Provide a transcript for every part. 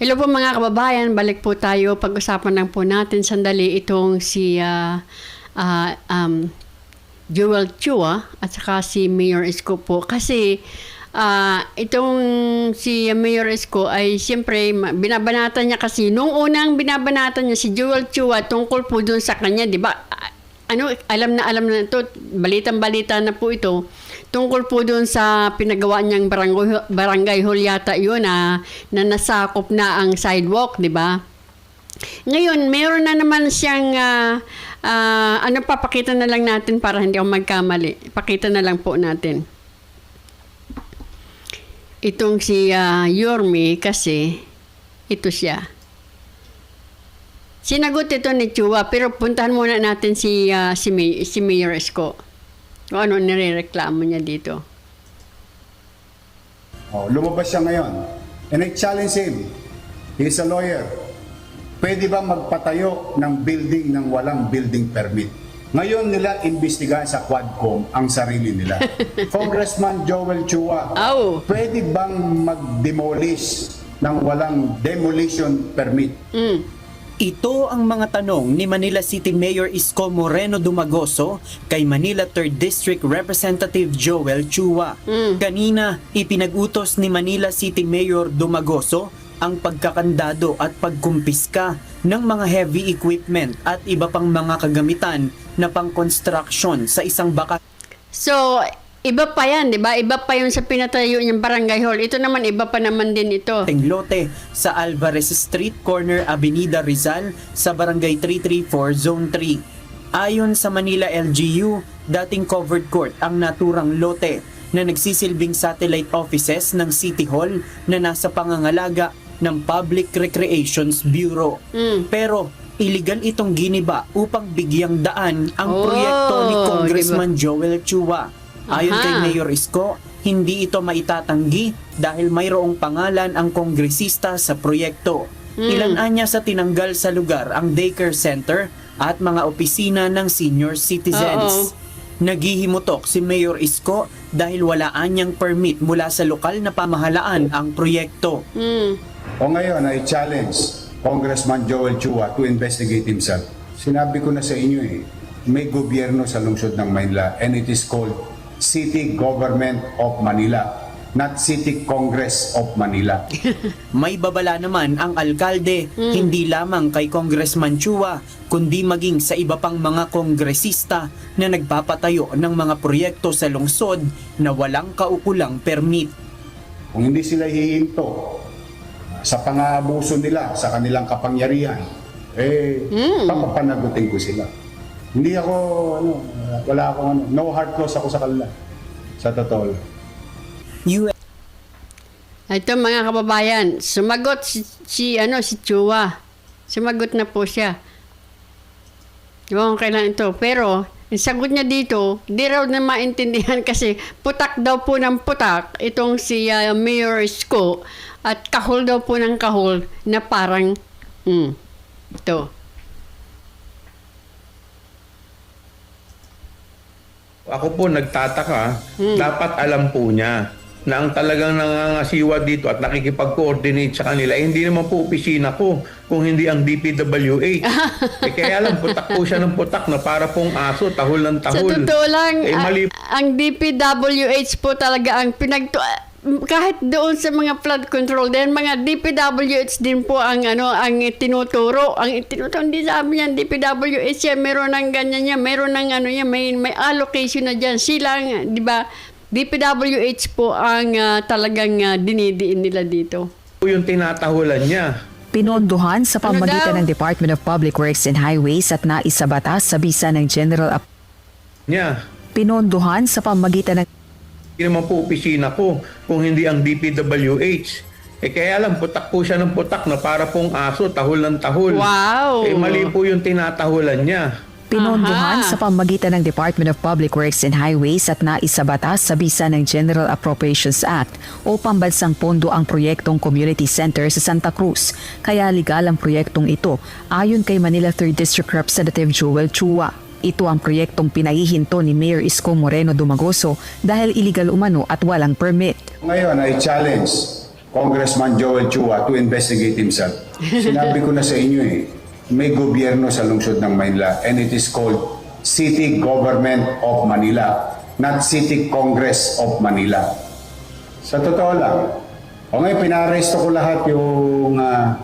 Hello po mga kababayan, balik po tayo. Pag-usapan lang po natin sandali itong si ah, ah, um, Joel Chua at saka si Mayor Isko po. Kasi ah, itong si Mayor Isko ay siyempre binabanatan niya kasi nung unang binabanatan niya si Joel Chua tungkol po dun sa kanya, di ba? Ano, alam na alam na ito, balitang-balita na po ito tungkol po doon sa pinagawa niyang barangay, barangay hall yun na, na nasakop na ang sidewalk, di ba? Ngayon, meron na naman siyang, ah, ah, ano papakita na lang natin para hindi ako magkamali. Pakita na lang po natin. Itong si ah, Yorme kasi, ito siya. Sinagot ito ni Chua, pero puntahan muna natin si, ah, si, May, si Mayor Esco. Kung ano nirereklamo niya dito. Oh, lumabas siya ngayon. And I challenge him. He's a lawyer. Pwede ba magpatayo ng building ng walang building permit? Ngayon nila imbestigahan sa Quadcom ang sarili nila. Congressman Joel Chua, Aw! pwede bang mag-demolish ng walang demolition permit? Mm. Ito ang mga tanong ni Manila City Mayor Isko Moreno Dumagoso kay Manila 3rd District Representative Joel Chua. Kanina, ipinag-utos ni Manila City Mayor Dumagoso ang pagkakandado at pagkumpiska ng mga heavy equipment at iba pang mga kagamitan na pang-construction sa isang baka So, iba pa yan, di ba? Iba pa yung sa pinatayo niyang barangay hall. Ito naman, iba pa naman din ito. dating lote sa Alvarez Street, corner Avenida Rizal sa Barangay 334, Zone 3. Ayon sa Manila LGU, dating covered court ang naturang lote na nagsisilbing satellite offices ng City Hall na nasa pangangalaga ng Public Recreations Bureau. Mm. Pero illegal itong giniba upang bigyang daan ang Oh, proyekto ni Congressman Joel Chua. Ayon kay Aha. Mayor Isko, hindi ito maitatanggi dahil mayroong pangalan ang kongresista sa proyekto. Ilan anya sa tinanggal sa lugar ang daycare center at mga opisina ng senior citizens. Naghihimutok si Mayor Isko dahil wala anyang permit mula sa lokal na pamahalaan ang proyekto. Mm. O ngayon, I challenge Congressman Joel Chua to investigate himself. Sinabi ko na sa inyo eh, may gobyerno sa lungsod ng Manila and it is called City Government of Manila, not City Congress of Manila. May babala naman ang alkalde hindi lamang kay Congressman Chua kundi maging sa iba pang mga kongresista na nagpapatayo ng mga proyekto sa lungsod na walang kaukulang permit. Kung hindi sila hihinto sa pang-aabuso nila sa kanilang kapangyarihan, eh, papapanagutin ko sila. Hindi ako, ano, wala akong, ano, no hard close ako sa kanila. Sa totoo lang. US Ito mga kababayan, sumagot si, si ano si Chua. Sumagot na po siya. Ko kailan ito. Pero, yung sagot niya dito, di raw na maintindihan kasi putak daw po ng putak itong si ah, Mayor Isko at kahol daw po ng kahol na parang, mm, ito. Ako po nagtataka, dapat alam po niya na ang talagang nangangasiwa dito at nakikipag-coordinate sa kanila, eh, hindi naman po opisina ko kung hindi ang DPWH. eh, kaya lang, putak po siya ng putak na para pong aso, tahol ng Sa tahol. totoo lang, Eh, mali ang DPWH po talaga ang pinagto kahit doon sa mga flood control din mga DPWH din po ang ano ang tinuturo ang tinuturo hindi sabi niya DPWH yan meron ng ganyan niya meron ng ano yan may may allocation na diyan silang di ba DPWH po ang ah, talagang ah, dinidiin nila dito po yung tinatahulan niya. Pinondohan sa Ano pamagitan daw? ng Department of Public Works and Highways at naisabatas sa bisa ng General App- Niya. Pinondohan sa pamagitan ng Hindi naman po opisina ko kung hindi ang DPWH. Eh kaya lang, putak po siya ng putak na para pong aso, tahol ng tahol. Wow! Eh mali po yung tinatahulan niya. Pinondohan Aha. sa pamagitan ng Department of Public Works and Highways at naisabatas sa bisa ng General Appropriations Act o pambansang pondo ang proyektong Community Center sa Santa Cruz. Kaya legal ang proyektong ito ayon kay Manila 3rd District Representative Joel Chua. Ito ang proyektong pinahihinto ni Mayor Isko Moreno Dumagoso dahil illegal umano at walang permit. Ngayon, I challenge Congressman Joel Chua to investigate himself. Sinabi ko na sa inyo eh, may gobyerno sa lungsod ng Manila and it is called City Government of Manila, not City Congress of Manila. Sa totoo lang, o ngayon pinaresto ko lahat yung ah,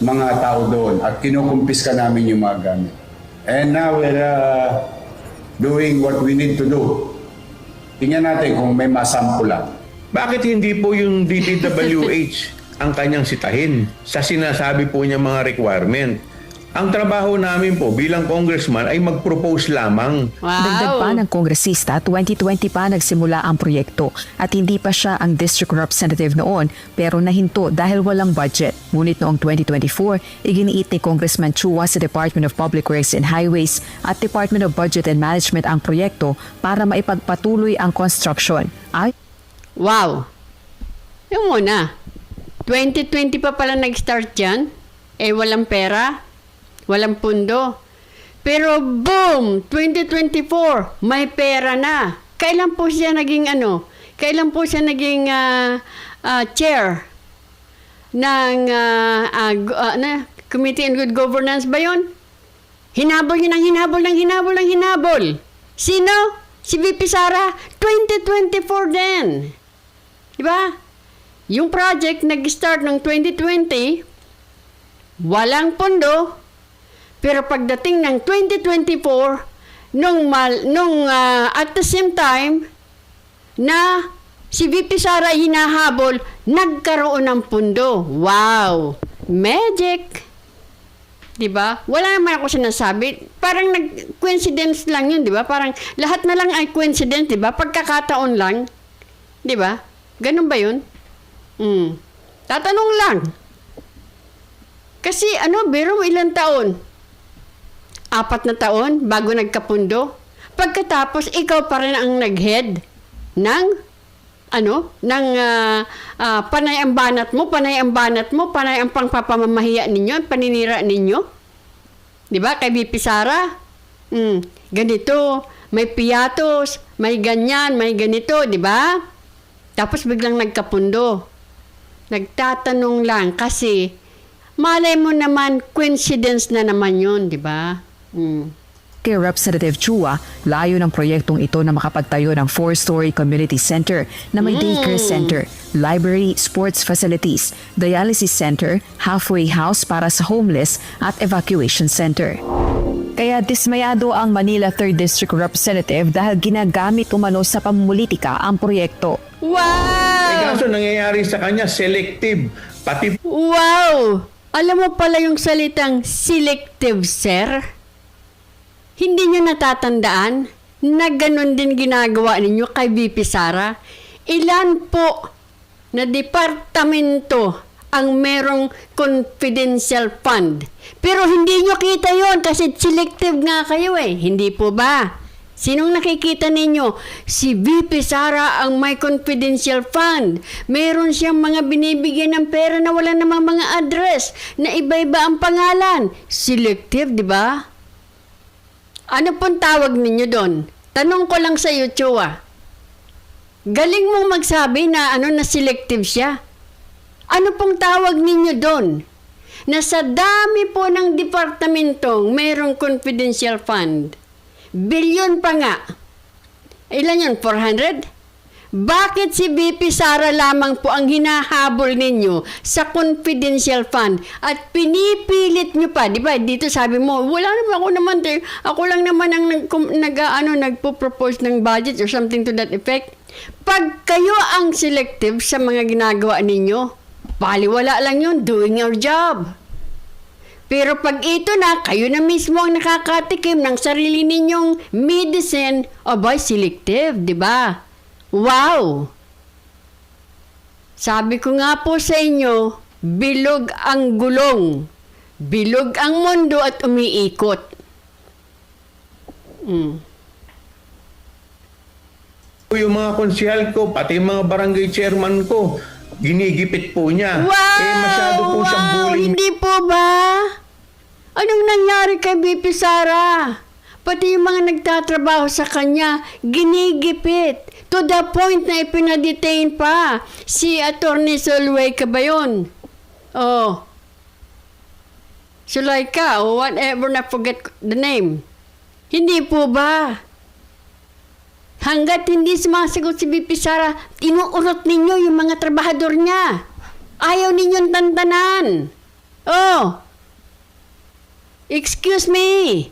mga tao doon at kinukumpiska namin yung mga gamit. And now we're ah, doing what we need to do. Tingnan natin kung may masampulan. Bakit hindi po yung DPWH ang kanyang sitahin sa sinasabi po niya mga requirement? Ang trabaho namin po bilang congressman ay mag-propose lamang. Wow. Dagdag pa ng kongresista, 2020 pa nagsimula ang proyekto at hindi pa siya ang district representative noon pero nahinto dahil walang budget. Ngunit noong 2024, iginiit ni Congressman Chua sa Department of Public Works and Highways at Department of Budget and Management ang proyekto para maipagpatuloy ang construction. Ay, Wow! Yung muna, 2020 pa pala nag-start yan, eh walang pera, walang pundo. Pero boom! 2024, may pera na. Kailan po siya naging ano? Kailan po siya naging ah, ah, chair ng ah, gu- ah, na, Committee on Good Governance ba yon? Hinabol niya ng hinabol ng hinabol ng hinabol. Sino? Si VP Sara. 2024 din. Di ba? Yung project nag-start ng 2020, walang pondo, pero pagdating ng 2024, nung, mal, nung ah, at the same time, na si VP Sara hinahabol, nagkaroon ng pondo. Wow! Magic! 'di ba? Wala naman ako sinasabi. Parang nag coincidence lang 'yun, 'di ba? Parang lahat na lang ay coincidence, 'di ba? Pagkakataon lang. 'Di ba? Ganun ba 'yun? Mm. Tatanong lang. Kasi ano, biro mo ilang taon? Apat na taon bago nagkapundo. Pagkatapos ikaw pa rin ang nag-head ng ano, ng ah, ah, panay ang banat mo, panay ang banat mo, panay ang pangpapamamahiya ninyo, paninira ninyo. 'Di ba? Kay BP Sara. Mm, ganito, may piyatos, may ganyan, may ganito, 'di ba? Tapos biglang nagkapundo. Nagtatanong lang kasi malay mo naman coincidence na naman 'yun, 'di ba? Mm. Kay Representative Chua, layo ng proyektong ito na makapagtayo ng four-story community center na may daycare center, library, sports facilities, dialysis center, halfway house para sa homeless at evacuation center. Kaya dismayado ang Manila 3rd District Representative dahil ginagamit umano sa pamumulitika ang proyekto. Eh Wow! kaso nangyayari sa kanya selective. Pati Wow! Alam mo pala yung salitang selective, sir? Hindi nyo natatandaan na ganun din ginagawa ninyo kay VP Sara? Ilan po na departamento ang merong confidential fund? Pero hindi nyo kita yon kasi selective nga kayo eh. Hindi po ba? Sinong nakikita ninyo? Si VP Sara ang may confidential fund. Meron siyang mga binibigyan ng pera na wala namang mga address, na iba-iba ang pangalan. Selective, di ba? Ano pong tawag ninyo doon? Tanong ko lang sa iyo, Chua. Galing mong magsabi na ano na selective siya. Ano pong tawag ninyo doon? Na sa dami po ng departamentong mayroong confidential fund. Bilyon pa nga. Ilan yun? 400? Bakit si BP Sara lamang po ang hinahabol ninyo sa confidential fund at pinipilit nyo pa, di ba? Dito sabi mo, wala naman ako naman, ako lang naman ang nag, nag ano, nagpo-propose ng budget or something to that effect. Pag kayo ang selective sa mga ginagawa ninyo, baliwala lang yun, doing your job. Pero pag ito na, kayo na mismo ang nakakatikim ng sarili ninyong medicine, abay, selective, di ba? Wow! Sabi ko nga po sa inyo, bilog ang gulong. Bilog ang mundo at umiikot. Mm. yung mga konsyal ko, pati yung mga barangay chairman ko, ginigipit po niya. Wow! Eh masyado po siyang wow! bullying. Hindi po ba? Anong nangyari kay BP Sara? Pati yung mga nagtatrabaho sa kanya, ginigipit. To the point na ipinadetain pa si Attorney Solway ka ba yun? Oh. Sulaika o whatever na forget the name. Hindi po ba? Hanggat hindi sumasagot si BP Sara, inuurot ninyo yung mga trabahador niya. Ayaw ninyong tantanan. Oh. Excuse me.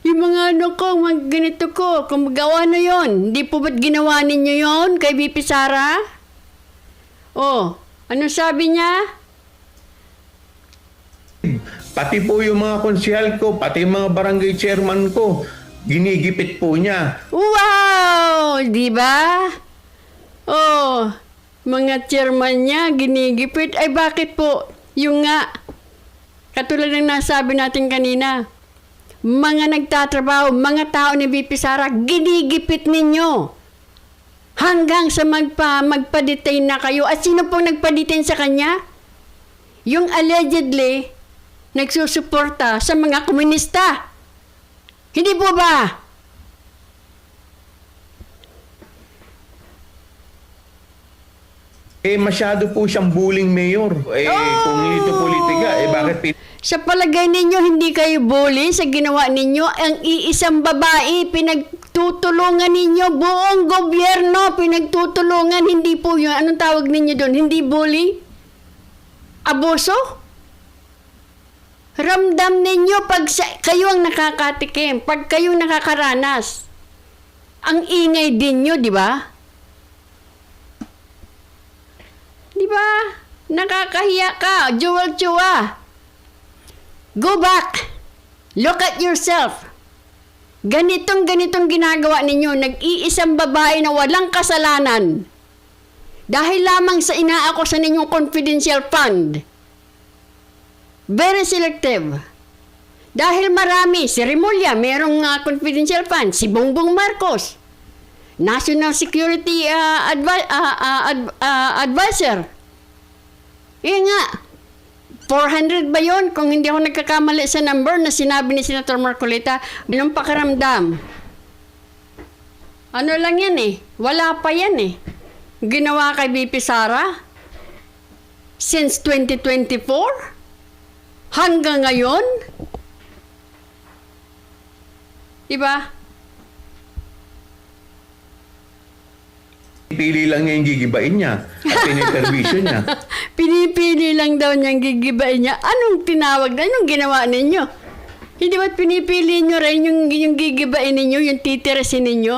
Yung mga ano ko, mga ganito ko, kung magawa na yon, hindi po ba't ginawa ninyo yon kay BP Sara? Oh, ano sabi niya? Pati po yung mga konsyal ko, pati mga barangay chairman ko, ginigipit po niya. Wow! Di ba? Oh, mga chairman niya, ginigipit. Ay, bakit po? Yung nga, katulad ng nasabi natin kanina, mga nagtatrabaho, mga tao ni BP Sara, ginigipit ninyo. Hanggang sa magpa, magpa-detain na kayo. At sino pong nagpa-detain sa kanya? Yung allegedly nagsusuporta sa mga komunista. Hindi po ba? Eh, masyado po siyang bullying mayor. Eh, kung hindi ito politika, eh bakit Sa palagay ninyo, hindi kayo bully sa ginawa ninyo. Ang iisang babae, pinagtutulungan ninyo. Buong gobyerno, pinagtutulungan. Hindi po yun. Anong tawag ninyo doon? Hindi bully? Abuso? Ramdam ninyo pag sa- kayo ang nakakatikim, pag kayo nakakaranas. Ang ingay din nyo, di ba? Di ba? Nakakahiya ka, Joel Chua. Go back. Look at yourself. Ganitong ganitong ginagawa ninyo, nag-iisang babae na walang kasalanan. Dahil lamang sa inaako sa ninyong confidential fund. Very selective. Dahil marami, si Remulla, merong ah, confidential fund, si Bongbong Marcos, National Security ah, advi- ah, ah, ad- ah, Advisor. Eh nga, 400 ba yon kung hindi ako nagkakamali sa number na sinabi ni Senator Marcolita, anong pakiramdam? Ano lang yan eh, wala pa yan eh. Ginawa kay BP Sara since 2024 hanggang ngayon. Diba? Pili lang niya yung gigibain niya at piniperwisyon niya. Pinipili lang daw niyang gigibain niya. Anong tinawag na? Anong ginawa ninyo? Hindi ba't pinipili niyo rin yung, yung gigibain ninyo, yung titirasin ninyo?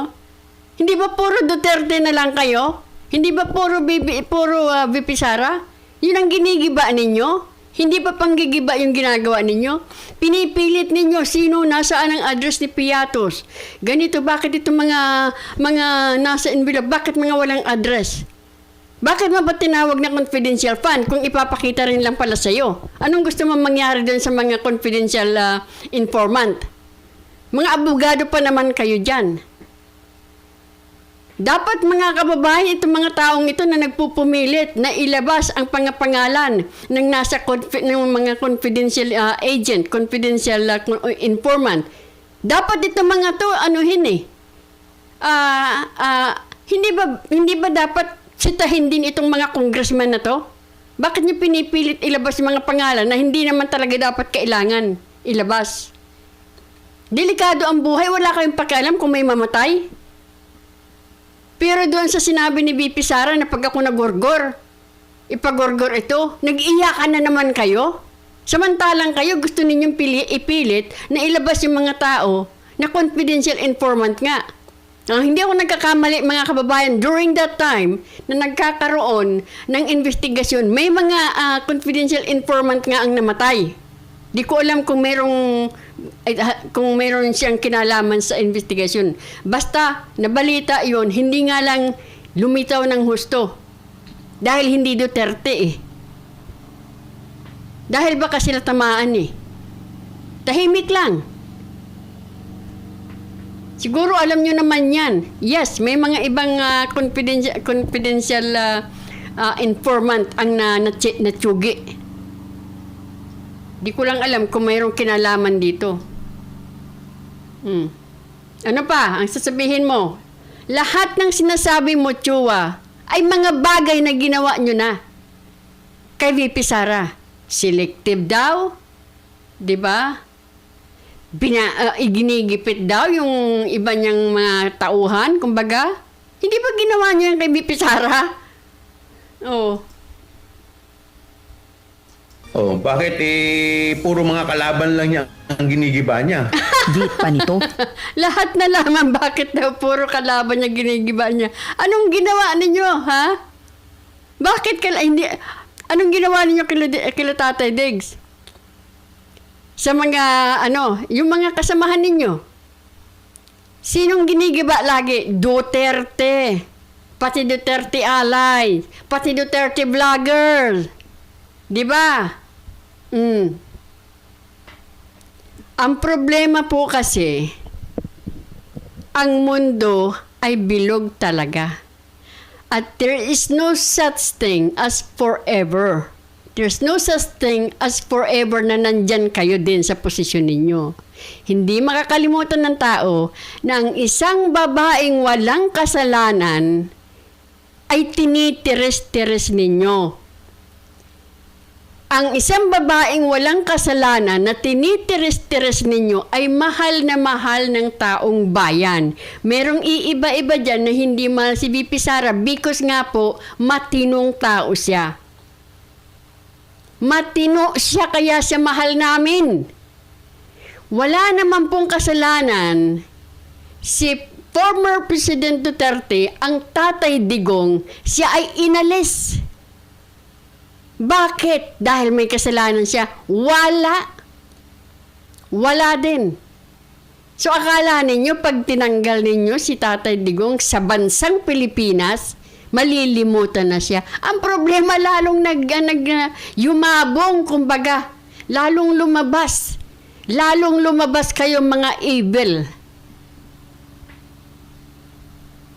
Hindi ba puro Duterte na lang kayo? Hindi ba puro, BB, puro uh, VP Sara? Yun ang ginigiba ninyo? Hindi ba panggigiba yung ginagawa ninyo? Pinipilit ninyo sino nasaan ang address ni Piatos. Ganito, bakit itong mga mga nasa envelope, bakit mga walang address? Bakit mo ba tinawag na confidential fund kung ipapakita rin lang pala sa'yo? Anong gusto mo mangyari doon sa mga confidential ah, informant? Mga abogado pa naman kayo dyan. Dapat mga kababayan, itong mga taong ito na nagpupumilit na ilabas ang pangapangalan ng nasa confi- ng mga confidential ah, agent, confidential ah, con- informant. Dapat itong mga to anuhin eh. Ah, ah, hindi ba hindi ba dapat sitahin din itong mga congressman na to? Bakit niyo pinipilit ilabas yung mga pangalan na hindi naman talaga dapat kailangan ilabas? Delikado ang buhay, wala kayong pakialam kung may mamatay. Pero doon sa sinabi ni BP Sara na pag ako nagorgor, ipagorgor ito, nag-iyakan na naman kayo. Samantalang kayo gusto ninyong pili, ipilit na ilabas yung mga tao na confidential informant nga. Ah, hindi ako nagkakamali mga kababayan during that time na nagkakaroon ng investigasyon, may mga ah, confidential informant nga ang namatay. Di ko alam kung merong ah, kung meron siyang kinalaman sa investigasyon. Basta nabalita 'yon, hindi nga lang lumitaw ng husto. Dahil hindi Duterte eh. Dahil baka sila tamaan eh. Tahimik lang. Siguro alam nyo naman yan. Yes, may mga ibang ah, confidential, confidential ah, ah, informant ang na, natsi- natsugi. Di ko lang alam kung mayroong kinalaman dito. Hmm. Ano pa ang sasabihin mo? Lahat ng sinasabi mo, Chua, ay mga bagay na ginawa nyo na. Kay VP Sara. Selective daw. Di ba? Bina, ah, iginigipit daw yung iba niyang mga tauhan, kumbaga. Hindi ba ginawa niya yan kay VP Sara? Oh. Oh, bakit eh puro mga kalaban lang niya ang ginigiba niya? Git pa nito, Lahat na laman bakit daw puro kalaban niya ginigiba niya. Anong ginawa ninyo, ha? Bakit kala hindi anong ginawa ninyo kila, kila Tatay Diggs? Sa mga ano, yung mga kasamahan ninyo. Sinong ginigiba lagi? Duterte. Pati Duterte allies. Pati Duterte vloggers. Di ba? Mm. Ang problema po kasi, ang mundo ay bilog talaga. At there is no such thing as forever. There's no such thing as forever na nandyan kayo din sa posisyon ninyo. Hindi makakalimutan ng tao na ang isang babaeng walang kasalanan ay tinitiris-tiris ninyo ang isang babaeng walang kasalanan na tinitiris-tiris ninyo ay mahal na mahal ng taong bayan. Merong iiba-iba dyan na hindi mahal si VP Sara because nga po, matinong tao siya. Matino siya kaya siya mahal namin. Wala naman pong kasalanan si former President Duterte, ang tatay digong, siya ay inalis. Bakit? Dahil may kasalanan siya? Wala. Wala din. So akala ninyo pag tinanggal ninyo si Tatay Digong sa bansang Pilipinas, malilimutan na siya. Ang problema lalong nag, nag yumabong kumbaga, lalong lumabas. Lalong lumabas kayo mga evil.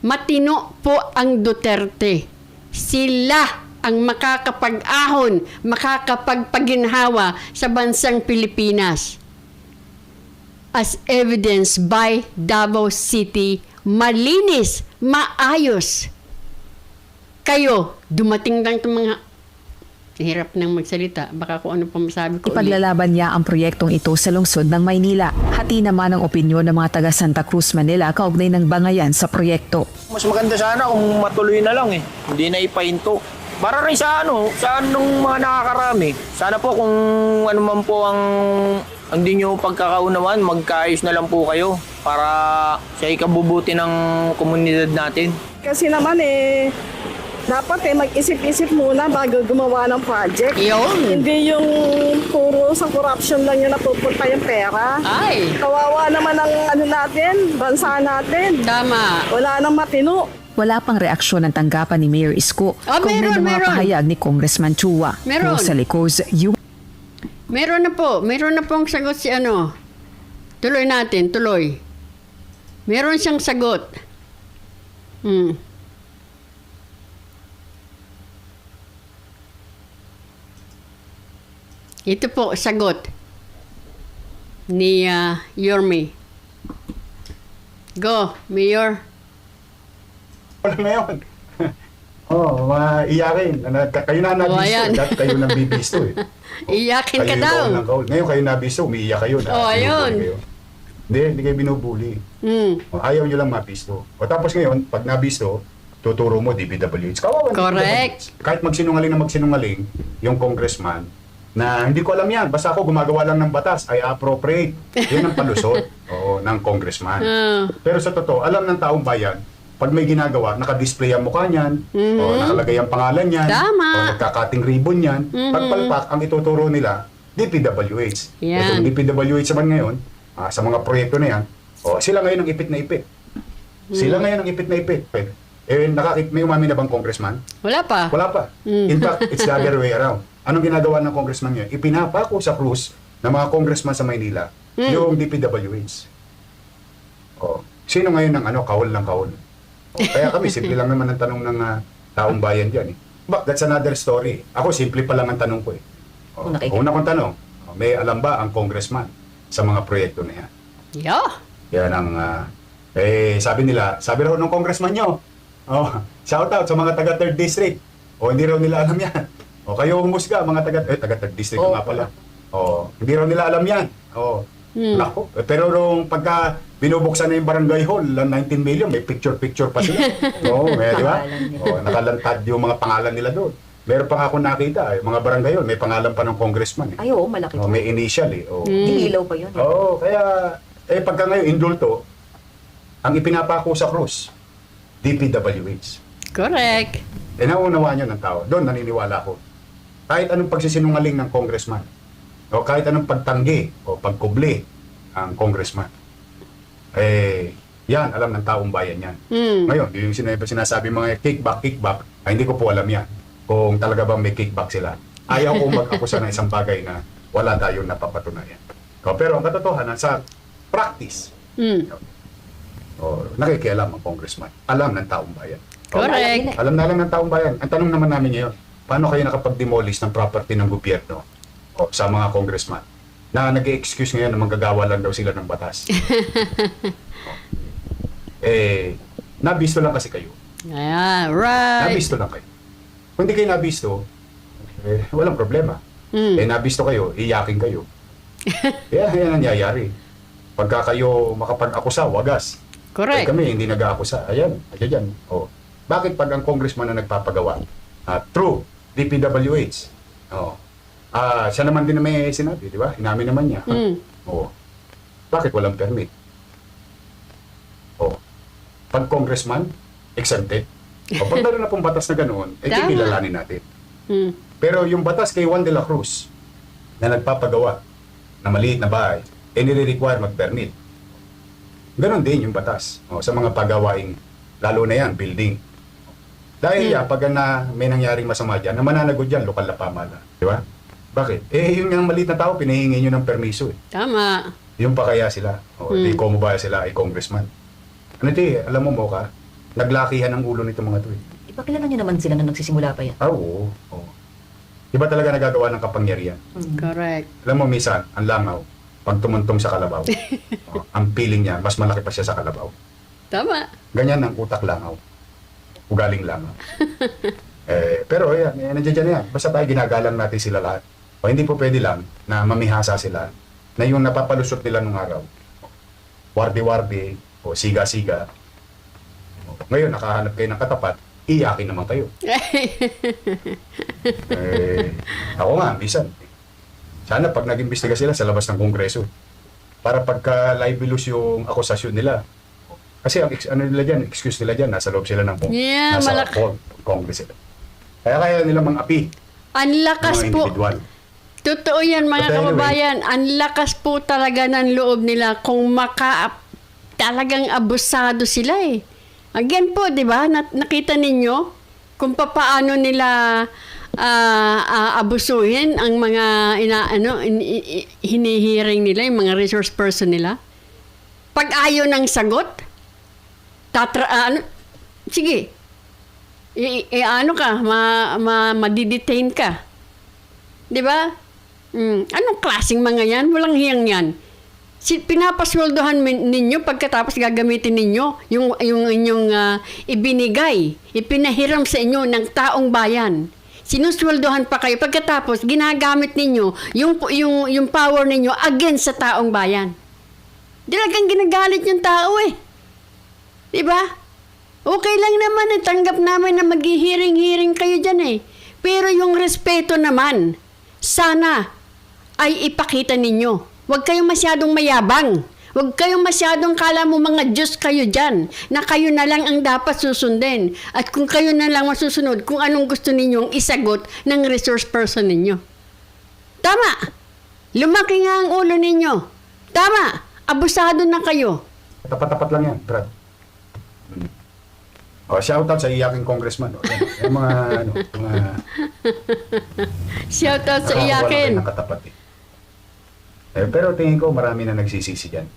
Matino po ang Duterte. Sila ang makakapag-ahon, makakapagpaginhawa sa bansang Pilipinas. As evidenced by Davao City, malinis, maayos. Kayo, dumating lang itong mga Hirap nang magsalita. Baka kung ano pa masabi ko ulit. ipaglalaban niya ang proyektong ito sa lungsod ng Maynila. Hati naman ang opinyon ng mga taga Santa Cruz, Manila kaugnay ng bangayan sa proyekto. Mas maganda sana kung matuloy na lang eh. Hindi na ipahinto. Para rin sa ano, sa anong mga nakakarami. Sana po kung ano man po ang ang di nyo pagkakaunawan, magkaayos na lang po kayo para sa ikabubuti ng komunidad natin. Kasi naman eh, dapat eh mag-isip-isip muna bago gumawa ng project. Yun. Hindi yung puro sa corruption lang yung napupunta yung pera. Ay, Kawawa naman ang ano natin, bansa natin. tama. Wala nang matino. Wala pang reaksyon ng tanggapan ni Mayor Isko Ah, kaugnay meron, ng mga meron. pahayag ni Congressman Chua. Meron. Rosalie Cruz, U- Meron na po. Meron na pong sagot si ano. Tuloy natin, tuloy. Meron siyang sagot. Hmm. Ito po, sagot ni uh, Yorme. Go, Mayor. Wala na yun. Oo, oh, maiyakin. Ano, Kayo na Oh, nabisto. ayan. Dati kayo nang bibisto eh. Iyakin ka Kayo daw. yung ng kaul. Ngayon kayo nabisto, umiiyak kayo. Na, Oh, ayun. Kayo. Hindi, hindi kayo binubuli. O, Ayaw nyo lang mabisto. O tapos ngayon, pag nabisto, tuturo mo DPWH. Kawawa ng Correct. DPWH. Kahit magsinungaling na magsinungaling, yung congressman, na hindi ko alam yan, basta ako gumagawa lang ng batas, ay appropriate. Yan ang palusot oo, ng congressman. Ah. Pero sa totoo, alam ng taong bayan, pag may ginagawa, nakadisplay ang mukha niyan, o nakalagay ang pangalan niyan. Tama. o nagkakating ribbon niyan, Mhm. pagpalpak, ang ituturo nila, DPWH. Yan. Itong DPWH naman ngayon, ah, sa mga proyekto na yan, o, sila ngayon ang ipit na ipit. Mhm. Sila ngayon ang ipit na ipit. Eh, nakakit, may umami na bang congressman? Wala pa. Wala pa. Mm. In fact, it's the other way around. Anong ginagawa ng congressman ngayon? Ipinapako sa krus ng mga congressman sa Maynila Mm. yung DPWH. Oh, sino ngayon ng ano, kahol ng kahol? Oh, kaya kami, simple lang naman ang tanong ng ah, taong bayan dyan. Eh. But that's another story. Ako, simple pa lang ang tanong ko eh. Oh, Nakikita. una kong tanong, oh, may alam ba ang congressman sa mga proyekto na yan? Yeah. Yan ang ah, Eh, sabi nila, sabi raw ng congressman nyo, oh, shout out sa mga taga 3rd district. O, hindi raw nila alam yan. O, kayo humusga, mga taga, eh, taga 3rd district Oo. nga pala. O, hindi raw nila alam yan. O, nako. Eh, Pero nung pagka binubuksan na yung barangay hall, ang 19 million, may picture-picture pa sila. Oo, eh, di ba? Pangalan nila. O, nakalantad yung mga pangalan nila doon. Meron pa nga ako nakita, eh, mga barangay hall, may pangalan pa ng congressman. Eh. Ay, oo, malaki O, po. may initial eh. O, Di ilaw pa yun. eh. Oo, kaya, eh pagka ngayon, indulto, ang ipinapako sa krus, DPWH. Correct. Eh naunawaan yun ng tao. Doon naniniwala ko. Kahit anong pagsisinungaling ng congressman, o kahit anong pagtanggi o pagkubli ang congressman, eh, yan, alam ng taong bayan yan. Mm. Ngayon, yung sinabi, sinasabi mga kickback, kickback, ay hindi ko po alam yan. Kung talaga bang may kickback sila. Ayaw ko mag-akusa ng isang bagay na wala tayong napapatunayan. O, pero ang katotohanan sa practice, Mm. o, nakikialam ang congressman. Alam ng taong bayan. O, Correct. alam na alam ng taong bayan. Ang tanong naman namin ngayon, paano kayo nakapag-demolish ng property ng gobyerno o, sa mga congressman na nag-excuse ngayon na manggagawa lang daw sila ng batas? O. eh, nabisto lang kasi kayo. Yeah, right. Nabisto lang kayo. Kung hindi kayo nabisto, eh, walang problema. Mm. Eh, nabisto kayo, iyakin kayo. Kaya yan ang nangyayari. Pagka kayo makapag-akusa, wagas. Eh, Correct. kami hindi nag-aakusa. Ayan, ayan dyan. Oh. Bakit pag ang congressman na nagpapagawa, ah, true, DPWH, oh, ah, siya naman din na may sinabi, di ba? Inamin naman niya. Mm. Oh. Bakit walang permit? Oh. Pag congressman, exempted. O pag meron na pong batas na ganoon, eh Tama. kikilalanin natin. Mm. Pero yung batas kay Juan de la Cruz na nagpapagawa na maliit na bahay, eh nire-require mag-permit. Ganon din yung batas o, sa mga pagawaing, lalo na yan, building. Dahil yan, pag na may nangyaring masama dyan, na mananagot dyan, lokal na pamahala. Di ba? Bakit? Eh, yung yung maliit na tao, pinahingi nyo ng permiso eh. Tama. Yung pa kaya sila, o Hmm. di komo ba sila ay congressman. Ano ti, alam mo mo ka, naglakihan ang ulo nito mga to eh. Ipakilala niyo naman sila na nagsisimula pa yan. Ah, oo. oo. Iba talaga nagagawa ng kapangyarihan. Correct. Alam mo, minsan, ang langaw, pag tumuntong sa kalabaw, oh, ang feeling niya, mas malaki pa siya sa kalabaw. Tama. Ganyan ang utak langaw. Ugaling langaw. eh, pero yan, eh, nandiyan dyan yan. Basta tayo ginagalang natin sila lahat. O hindi po pwede lang na mamihasa sila na yung napapalusot nila nung araw. Wardi-wardi o siga-siga. Ngayon, nakahanap kayo ng katapat, iyakin naman kayo. eh, ako nga, bisan. Sana pag nag-imbestiga sila sa labas ng kongreso, para pagka libelous yung akusasyon nila, kasi ang ex- ano nila dyan, excuse nila dyan, nasa loob sila ng kong, Yeah, nasa malak- con- congress sila. Kaya kaya nila mang api Ang ng lakas po. individual. Totoo yan mga anyway- kababayan. Ang lakas po talaga ng loob nila kung maka talagang abusado sila eh. Again po, di ba? Na- nakita ninyo kung papaano nila ah, ah, abusuhin ang mga ina, ano, in- i- i- hinihiring nila, yung mga resource person nila. Pag ayaw ng sagot, tatra, ah, ano, sige, i, i- ano ka, ma, ma, madidetain ka. Di ba? Mm. Anong klaseng mga yan? Walang hiyang yan. Si, pinapasweldohan ninyo pagkatapos gagamitin ninyo yung, yung inyong ah, ibinigay, ipinahiram sa inyo ng taong bayan. Sinusweldohan pa kayo pagkatapos ginagamit ninyo yung, yung, yung power ninyo against sa taong bayan. Dilagang ginagalit yung tao eh. Di ba? Okay lang naman eh, tanggap namin na maghihiring-hiring kayo dyan eh. Pero yung respeto naman, sana ay ipakita ninyo. Huwag kayong masyadong mayabang. Huwag kayong masyadong kala mo mga Diyos kayo dyan, na kayo na lang ang dapat susundin. At kung kayo na lang masusunod, kung anong gusto ninyong isagot ng resource person ninyo. Tama! Lumaki nga ang ulo ninyo. Tama! Abusado na kayo. Tapat-tapat lang yan, Brad. O, shoutout sa iyaking congressman. O, yan. Yung mga, ano, mga... Shout out sa iyakin. ng katapat eh. eh. Pero tingin ko marami na nagsisisi dyan.